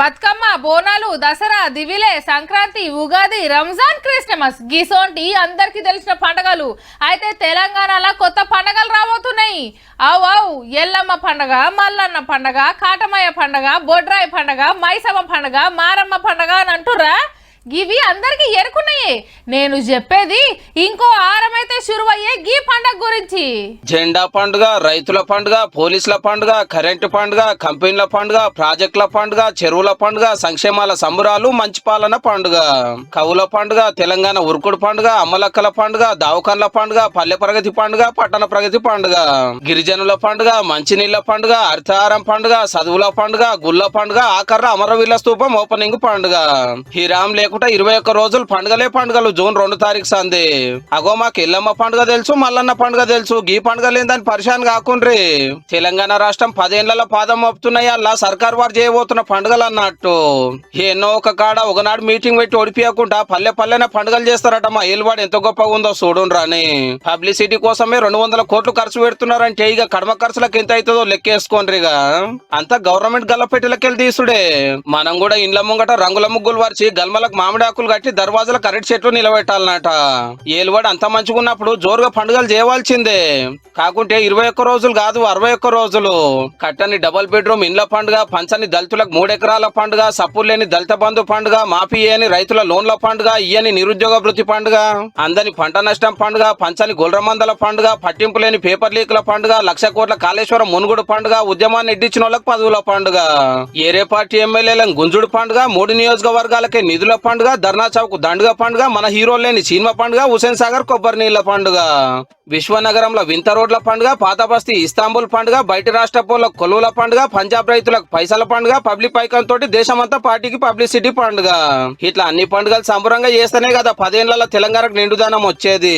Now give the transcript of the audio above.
Bathukamma Bonalu Dasara దివిలే Sankranti Ugadi Ramzan Christmas గిసోంటి అందరికి తెలిసిన పండగలు. అయితే తెలంగాణలో కొత్త పండగలు రాబోతున్నాయి. అవు అవు ఎల్లమ్మ పండగ మల్లన్న పండగ కాటమయ్య పండగ బొడ్రాయి పండగ మైసమ్మ పండగ మారమ్మ పండగ అని అంటురా ఇవి అందరికి ఎరుకున్నాయి. నేను చెప్పేది ఇంకో ఆరమైతే షురువయ్యే గీ పండగ గురించి. జెండా పండుగ రైతుల పండుగ పోలీసుల పండుగ కరెంటు పండుగ కంపెనీల పండుగ ప్రాజెక్టుల పండుగ చెరువుల పండుగ సంక్షేమాల సంబురాలు మంచి పాలన పండుగ. కవుల పండుగ తెలంగాణ ఉరుకుడు పండుగ అమ్మలక్కల పండుగ దావకాన్ల పండుగ పల్లె ప్రగతి పండుగ పట్టణ ప్రగతి పండుగ. గిరిజనుల పండుగ మంచినీళ్ళ పండుగ హరితహారం పండుగ చదువుల పండుగ గుళ్ళ పండుగ ఆకర్ర అమరవీల స్తూపం ఓపెనింగ్ పండుగ. హిరామ్ లేకుండా ఇరవై ఒక్క రోజులు పండుగలే పండుగలు. జూన్ రెండు తారీఖు సంది. అగో మాకు ఎల్లమ్మ పండుగ తెలుసు మల్లన్న పండుగ తెలుసు. గీ పండుగ లేదని పరిశాన్ కాకుండ్రి. తెలంగాణ రాష్ట్రం పదేళ్ళలో పాదం మోపుతున్నాయి అలా సర్కార్ వారు చేయబోతున్న పండుగలు అన్నట్టు. ఎన్నో ఒక కాడ ఒకనాడు మీటింగ్ పెట్టి ఓడిపియకుండా పల్లె పల్లెన పండుగలు చేస్తారట మా ఏలువాడు ఎంత గొప్పగా ఉందో చూడండి అని పబ్లిసిటీ కోసమే రెండు వందల కోట్లు ఖర్చు పెడుతున్నారంటే ఇక కడమ ఖర్చులకు ఎంత అవుతుందో లెక్కేసుకోండి ఇక అంతా గవర్నమెంట్ గల్లపెట్టెలకెళ్ళి తీసుడే. మనం కూడా ఇండ్ల ముంగట రంగుల ముగ్గులు వరిచి గల్మలకు మామిడాకులు కట్టి దర్వాజల కరెంట్ చెట్లు నిలబెట్టాలన్నట. ఏలువాడు అంత మంచిగా ఉన్నప్పుడు జోరుగా పండుగలు చేయవలసిందే. కాకుంటే ఇరవై ఒక్క రోజులు కాదు అరవై ఒక్క రోజులు. కట్టని డబుల్ బెడ్రూమ్ ఇండ్ల పండుగ పంచని దళితులకు మూడెకరాల పండుగ సప్పులు లేని దళిత బంధు పండుగ మాఫీ అని రైతుల లోన్ల పండుగ ఇయని నిరుద్యోగ వృత్తి పండుగ అందని పంట నష్టం పండుగ పంచని గుల్రమందల పండుగ పట్టింపు లేని పేపర్ లీకుల పండుగ లక్ష కోట్ల కాళేశ్వరం మునుగుడు పండుగ ఉద్యమాన్ని ఎడ్డించిన వాళ్ళకి పదవుల పండుగ. ఏరే పార్టీ ఎమ్మెల్యేల గుంజుడు పండుగ మూడు నియోజకవర్గాలకే నిధుల పండుగ ధర్నా చౌక్ దండుగ పండుగ మన హీరో లేని సినిమా పండుగ హుసేన్ సాగర్ కొబ్బరి నీళ్ళ పండుగ. విశ్వనగరంలో వింత రోడ్ల పండుగ పాతబస్తి ఇస్తాంబుల్ పండుగ బయట రాష్ట్ర పోల కొలువుల పండుగ పంజాబ్ రైతులకు పైసల పండుగ పబ్లిక్ పైకం తోటి దేశమంతా పార్టీకి పబ్లిసిటీ పండుగ. ఇట్లా అన్ని పండుగలు సంబరంగా చేస్తేనే కదా పదేళ్ళలో తెలంగాణకు నిండుదనం వచ్చేది.